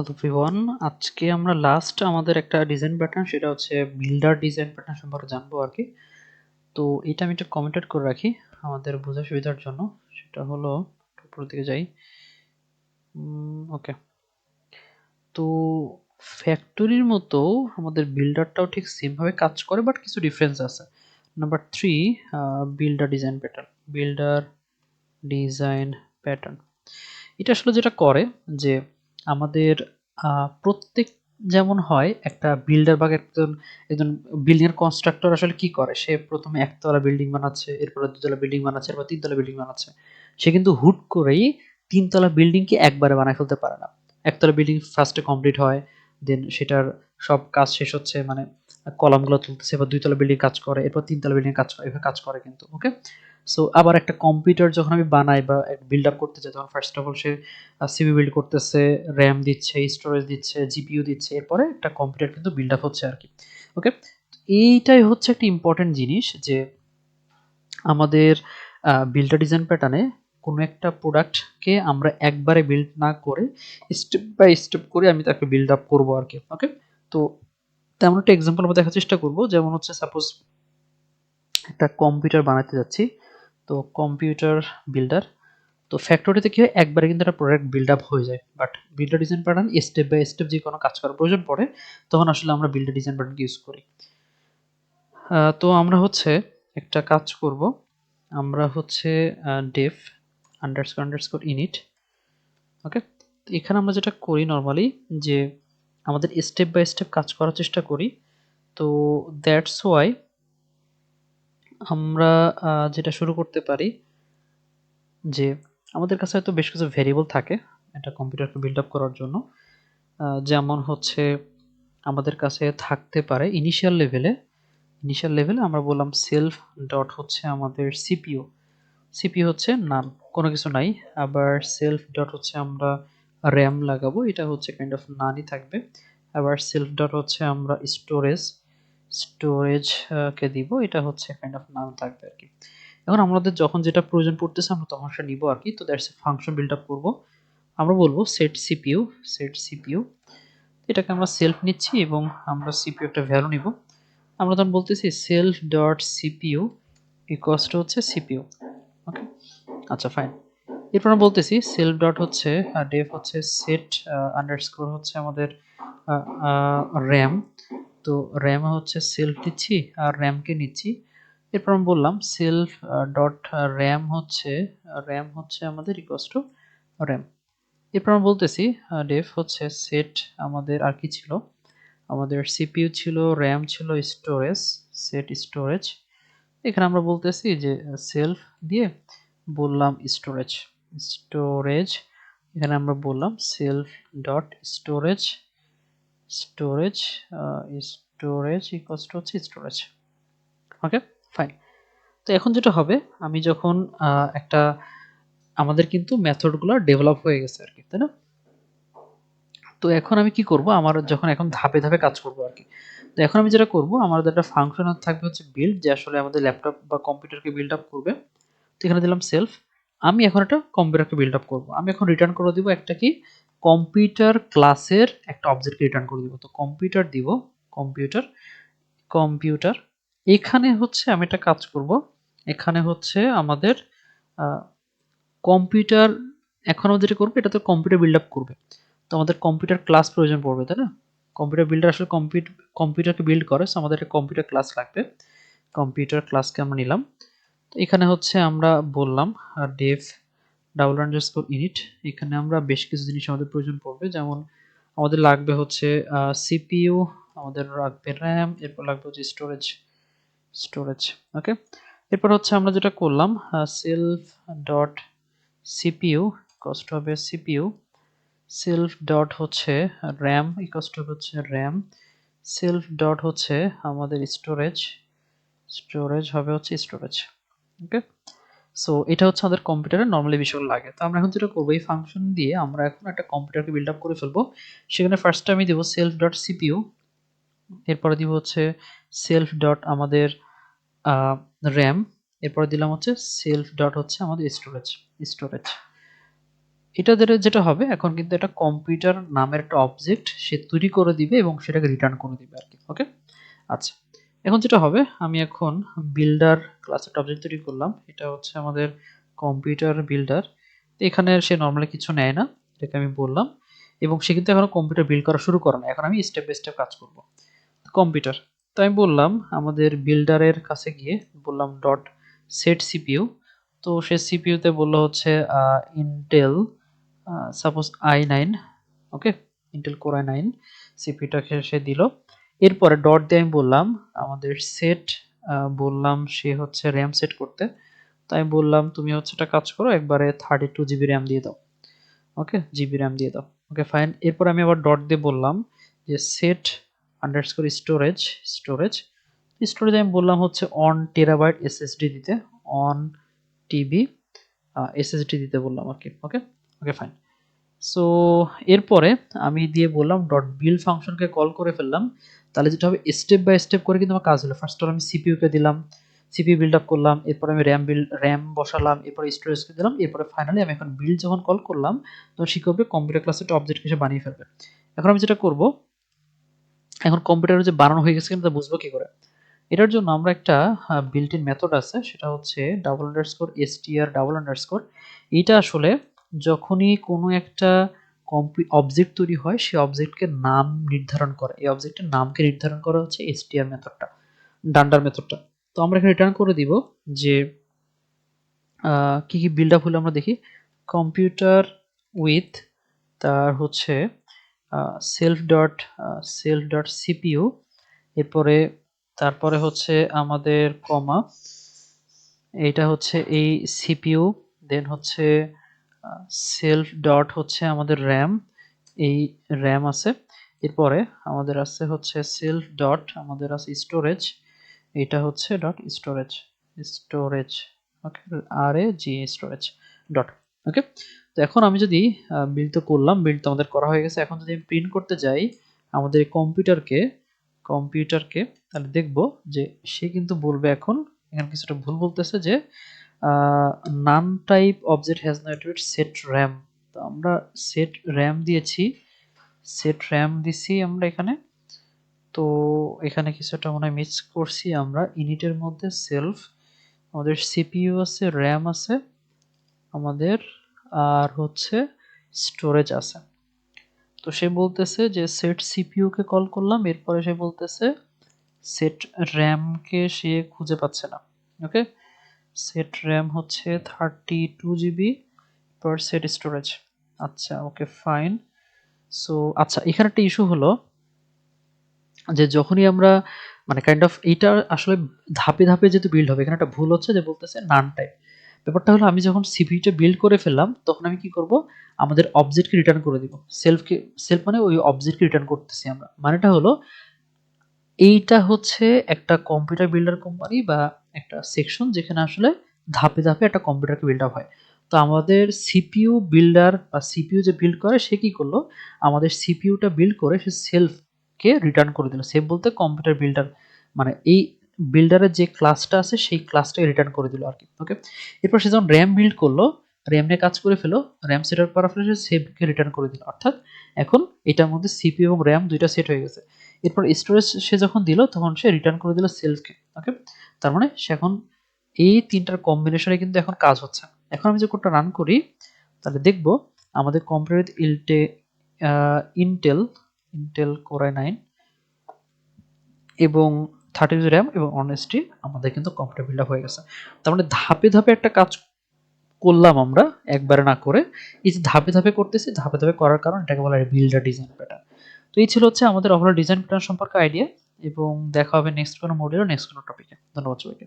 Hello everyone আজকে আমরা last আমাদের একটা ডিজাইন প্যাটার্ন সেটা হচ্ছে বিল্ডার ডিজাইন প্যাটার্ন সম্পর্কে জানব আর কি। তো এটা আমি একটা কমেন্টেড করে রাখি আমাদের বোঝার সুবিধার জন্য। সেটা হলো উপর দিকে যাই। ওকে তো ফ্যাক্টরির মতো আমাদের বিল্ডারটাও ঠিক সেমভাবে কাজ করে বাট কিছু ডিফারেন্স আছে। Number three builder design pattern builder design pattern এটা আসলে যেটা করে যে আমাদের প্রত্যেক যেমন হয়, একটা বিল্ডার বা একজন একজন বিল্ডিং এর কনস্ট্রাক্টর আসলে কি করে? সে প্রথমে একতলা বিল্ডিং বানাচ্ছে, এরপর দুতলা বিল্ডিং বানাচ্ছে, এরপর তিনতলা বিল্ডিং বানাচ্ছে। সে কিন্তু হুট করেই তিনতলা বিল্ডিংকে একবারে বানায় ফেলতে পারে না। একতলা বিল্ডিং ফার্স্টে কমপ্লিট হয় দেন সেটার সব কাজ শেষ হচ্ছে মানে কলামগুলো তুলতেছে এবার দুইতলা বিল্ডিং কাজ করে, এরপর তিনতলা বিল্ডিং কাজ করে, এভাবে কাজ করে কিন্তু ওকে সো আবার একটা কম্পিউটার যখন আমি বানাই বা বিল্ড আপ করতে চাই তখন ফার্স্ট অফ অল সে সিবি বিল্ড করতেছে র্যাম দিচ্ছে স্টোরেজ দিচ্ছে জিপিইউ দিচ্ছে, এরপরে একটা কম্পিউটার কিন্তু বিল্ড আপ হচ্ছে আর কি ওকে এইটাই হচ্ছে একটা ইম্পর্টেন্ট জিনিস যে আমাদের বিল্ডার ডিজাইন প্যাটার্নে কোনো একটা প্রোডাক্টকে আমরা একবারে বিল্ড না করে স্টেপ বাই স্টেপ করে আমি তাকে বিল্ড আপ করব আর কি ওকে তো তেমন একটা এক্সাম্পল আমরা দেখার চেষ্টা করব। যেমন হচ্ছে সাপোজ একটা কম্পিউটার বানাতে যাচ্ছি। তো কম্পিউটার বিল্ডার তো ফ্যাক্টরিতে কী হয়, একবারে কিন্তু একটা প্রোডাক্ট বিল্ড আপ হয়ে যায়। But builder design pattern step by step যে কোনো কাজ করার প্রয়োজন পড়ে, তখন আসলে আমরা বিল্ডার ডিজাইন প্যাটার্ন ইউজ করি। তো আমরা হচ্ছে একটা কাজ করব। আমরা হচ্ছে def underscore underscore init okay এখানে আমরা যেটা করি নর্মালি যে আমাদের স্টেপ বাই স্টেপ কাজ করার চেষ্টা করি। তো দ্যাটস ওয়াই আমরা যেটা শুরু করতে পারি যে আমাদের কাছে হয়তো বেশ কিছু ভেরিয়েবল থাকে একটা কম্পিউটারকে বিল্ড আপ করার জন্য যেমন হচ্ছে আমাদের কাছে থাকতে পারে ইনিশিয়াল লেভেলে ইনিশিয়াল লেভেলে আমরা বললাম সেলফ ডট হচ্ছে আমাদের সিপিও সিপিও হচ্ছে নাম কোনো কিছু নাই। আবার সেলফ ডট হচ্ছে আমরা র্যাম লাগাবো, এটা হচ্ছে কাইন্ড অফ নানই থাকবে। আবার সেলফ ডট হচ্ছে আমরা স্টোরেজ স্টোরেজ কে দিব, এটা হচ্ছে কাইন্ড অফ নাম থাকবে আর কি। এখন আমাদের যখন যেটা প্রয়োজন পড়তেছে আমরা তখন সেটা নিব আর কি, তো that's a function build up করব। আমরা বলব সেট সিপিইউ সেট সিপিইউ এটাকে আমরা সেলফ নিচ্ছি এবং আমরা সিপিইউ একটা ভ্যালু নিব। আমরা তখন বলতেছি সেলফ ডট সিপিইউ ইকোয়াস হচ্ছে সিপিইউ ওকে আচ্ছা ফাইন এরপর আমরা বলতেছি সেলফ ডট হচ্ছে ডেফ হচ্ছে সেট আন্ডারস্কোর হচ্ছে আমাদের র্যাম তো র্যাম হচ্ছে সেলফ দিচ্ছি আর র্যামকে নিচ্ছি। এরপর আমি বললাম সেলফ ডট র্যাম হচ্ছে র্যাম হচ্ছে আমাদের ইকোয়াস টু র্যাম এরপর আমরা বলতেছি ডেফ হচ্ছে সেট আমাদের আর কি ছিল? আমাদের সিপিইউ ছিল র্যাম ছিল স্টোরেজ সেট স্টোরেজ এখানে আমরা বলতেছি যে সেলফ দিয়ে বললাম স্টোরেজ স্টোরেজ এখানে আমরা বললাম self dot storage storage storage equals হচ্ছে স্টোরেজ ওকে ফাইন তো এখন যেটা হবে, আমি যখন একটা, আমাদের কিন্তু মেথডগুলো ডেভেলপ হয়ে গেছে আর কি, তাই না? তো এখন আমি কি করব, আমার যখন এখন ধাপে ধাপে কাজ করব আর কি, তো এখন আমি যেটা করব, আমাদের একটা ফাংশন থাকবে হচ্ছে বিল্ড যে আসলে আমাদের ল্যাপটপ বা কম্পিউটারকে বিল্ড আপ করবে। তো এখানে দিলাম সেলফ আমি এখন একটা কম্পিউটারকে বিল্ড আপ করব। আমি এখন রিটার্ন করে দিব একটা কি? কম্পিউটার ক্লাসের একটা অবজেক্টকে রিটার্ন করে দিব। তো কম্পিউটার দিব কম্পিউটার কম্পিউটার এখানে হচ্ছে আমি একটা কাজ করব। এখানে হচ্ছে আমাদের কম্পিউটার এখন আমাদের যেটা করব এটা তো কম্পিউটার বিল্ড আপ করবে। তো আমাদের কম্পিউটার ক্লাস প্রয়োজন পড়বে, তাই না? কম্পিউটার বিল্ডার আসলে কম্পিউটার কম্পিউটারকে বিল্ড করে সো আমাদের একটা কম্পিউটার ক্লাস লাগবে। কম্পিউটার ক্লাসকে আমরা নিলাম। তো এখানে হচ্ছে আমরা বললাম ডেভ ডাবল আন্ডারস্কোর ইনিট এখানে আমরা বেশ কিছু জিনিস আমাদের প্রয়োজন পড়বে, যেমন আমাদের লাগবে হচ্ছে সিপিইউ আমাদের লাগবে র্যাম এরপর লাগবে হচ্ছে স্টোরেজ স্টোরেজ ওকে এরপর হচ্ছে আমরা যেটা করলাম সেলফ ডট সিপিইউ কস্ট হবে সিপিইউ সেলফ ডট হচ্ছে র্যাম ইকস্ট হচ্ছে র্যাম সেলফ ডট হচ্ছে আমাদের স্টোরেজ স্টোরেজ হবে হচ্ছে স্টোরেজ ওকে? সো এটা হচ্ছে আমাদের কম্পিউটারে নর্মালি বিষয়গুলো লাগে। তো আমরা এখন যেটা করব, এই ফাংশন দিয়ে আমরা এখন একটা কম্পিউটারকে বিল্ড আপ করে ফেলব। সেখানে ফার্স্ট আমি দেবো সেলফ ডট সিপিইউ এরপরে দিব হচ্ছে সেলফ ডট আমাদের র্যাম এরপরে দিলাম হচ্ছে সেলফ ডট হচ্ছে আমাদের স্টোরেজ স্টোরেজ এটা দ্বারা যেটা হবে, এখন কিন্তু এটা কম্পিউটার নামের একটা অবজেক্ট সে তৈরি করে দিবে এবং সেটাকে রিটার্ন করে দিবে আর কি ওকে আচ্ছা। এখন যেটা হবে, আমি এখন বিল্ডার ক্লাস একটা অবজেক্ট তৈরি করলাম। এটা হচ্ছে আমাদের কম্পিউটার বিল্ডার এখানে সে নর্মালি কিছু নেয় না, এটাকে আমি বললাম। এবং সে কিন্তু এখনও কম্পিউটার বিল্ড করা শুরু করে না, এখন আমি স্টেপ বাই স্টেপ কাজ করব। কম্পিউটার তো আমি বললাম আমাদের বিল্ডারের কাছে গিয়ে, বললাম ডট সেট সিপিইউ তো সে সিপিইউতে বলল হচ্ছে Intel suppose I nine okay Intel core I nine সিপিউটাকে সে দিল। এরপরে ডট দিয়ে আমি বললাম, আমাদের সেট বললাম সে হচ্ছে র্যাম সেট করতে। তাই বললাম, তুমি হচ্ছে একটা কাজ করো, একবারে থার্টি টু জিবি র্যাম দিয়ে দাও। ওকে জিবি র্যাম দিয়ে দাও। ওকে ফাইন এরপর আমি আবার ডট দিয়ে বললাম যে set underscore storage storage storage আমি বললাম হচ্ছে অন টেরাবাইট এসএসডি দিতে অন টিবি এসএসডি দিতে বললাম আর কি। ওকে ওকে ফাইন সো এরপরে আমি দিয়ে বললাম ডট বিল ফাংশনকে কল করে ফেললাম। তাহলে যেটা হবে স্টেপ বাই স্টেপ করে কিন্তু আমার কাজ হলো। ফার্স্ট আমি সিপিইউকে দিলাম সিপিউ বিল্ড আপ করলাম, এরপর আমি র্যাম বিল্ড র্যাম বসালাম, এরপর স্টোরেজকে দিলাম, এরপরে ফাইনালি আমি এখন বিল্ড যখন কল করলাম, তখন করবে? কম্পিউটার ক্লাসে একটা অবজেক্ট হিসেবে বানিয়ে ফেলবে। এখন আমি যেটা করব, এখন কম্পিউটারে যে বানানো হয়ে গেছে কিন্তু বুঝব কি করে? এটার জন্য আমরা একটা বিল্ট ইন মেথড আছে, সেটা হচ্ছে double underscore STR double underscore এইটা আসলে যখনই কোনো একটা কম্পি অবজেক্ট তৈরি হয় সেই অবজেক্টকে নাম নির্ধারণ করে। এই অবজেক্টের নামকে নির্ধারণ করা হচ্ছে এসটিআর মেথডটা ডান্ডার মেথডটা তো আমরা এখানে রিটার্ন করে দিব যে কি কি বিল্ড আপ হলো আমরা দেখি। কম্পিউটার উইথ তার হচ্ছে self dot self dot CPU এরপরে তারপরে হচ্ছে আমাদের কমা এটা হচ্ছে এই সিপিউ দেন হচ্ছে সেলফ ডট হচ্ছে আমাদের র্যাম এই র্যাম আছে। এরপরে আমাদের আছে হচ্ছে সেলফ ডট আমাদের আছে স্টোরেজ এটা হচ্ছে dot storage storage okay R A G storage dot okay তো এখন আমি যদি বিল তো করলাম বিল তো আমাদের করা হয়ে গেছে। এখন যদি আমি প্রিন্ট করতে যাই, আমাদের কম্পিউটারকে কম্পিউটারকে তাহলে দেখব যে সে কিন্তু বলবে এখন, এখানে কিছুটা ভুল বলতেছে যে none type object has not set RAM তো আমরা সেট র্যাম দিয়েছি সেট র্যাম দিছি আমরা এখানে। তো এখানে কিছুটা মনে হয় মিস করছি আমরা। ইনিটের মধ্যে সেলফ আমাদের সিপিইউ আছে র্যাম আছে, আমাদের আর হচ্ছে স্টোরেজ আছে। তো সে বলতেছে যে সেট সিপিইউকে কল করলাম, এরপরে সে বলতেছে সেট র্যামকে সে খুঁজে পাচ্ছে না। ওকে সেট র্যাম হচ্ছে থার্টি টু জিবি পর সেট স্টোরেজ আচ্ছা ওকে ফাইন সো আচ্ছা এখানে একটা ইস্যু হলো যে যখনই আমরা মানে কাইন্ড অফ এইটা আসলে ধাপে ধাপে যেহেতু বিল্ড হবে, এখানে একটা ভুল হচ্ছে যে বলতেছে নান টাইপ ব্যাপারটা হলো আমি যখন সিপিইউটা বিল্ড করে ফেললাম, তখন আমি কি করব? আমাদের অবজেক্টকে রিটার্ন করে দিব। সেলফকে সেলফ মানে ওই অবজেক্টকে রিটার্ন করতেছি আমরা। মানেটা হলো, এইটা হচ্ছে একটা কম্পিউটার বিল্ডার কোম্পানি বা একটা সেকশন যেখানে আসলে ধাপে ধাপে একটা কম্পিউটারকে বিল্ড আপ হয়। তো আমাদের সিপিইউ বিল্ডার বা সিপিইউ যে বিল্ড করে, সে কী করল? আমাদের সিপিইউটা বিল্ড করে সে সেলফকে রিটার্ন করে দিল। সেলফ বলতে কম্পিউটার বিল্ডার মানে এই বিল্ডারের যে ক্লাসটা আছে, সেই ক্লাসটাকে রিটার্ন করে দিল আর কি ওকে এরপর সে যখন র্যাম বিল্ড করল র্যাম নিয়ে কাজ করে ফেলো র্যাম সেট সে সেভকে রিটার্ন করে দিল। অর্থাৎ এখন এটার মধ্যে সিপি এবং র্যাম দুইটা সেট হয়ে গেছে। এরপর স্টোরেজ সে যখন দিল, তখন সে রিটার্ন করে দিল সেলফকে ওকে তার মানে সে এখন এই তিনটার কম্বিনেশনে কিন্তু এখন কাজ হচ্ছে। এখন আমি যে কোডটা রান করি, তাহলে দেখব আমাদের computer ইলটে Intel Intel core I nine এবং থার্টি জিবি র্যাম এবং অনেস্টি আমাদের কিন্তু কম্পিউটার বিল্ড হয়ে গেছে। তার মানে ধাপে ধাপে একটা কাজ করলাম আমরা একবারে না করে, এই যে ধাপে ধাপে করতেছি, ধাপে ধাপে করার কারণ এটাকে বলা হয় বিল্ডার ডিজাইন প্যাটার্ন তো এই ছিল হচ্ছে আমাদের ওভারঅল ডিজাইন প্যাটার্ন সম্পর্কে আইডিয়া এবং দেখা হবে নেক্সট কোনো মডিউল নেক্সট কোনো টপিকে ধন্যবাদ সবাইকে।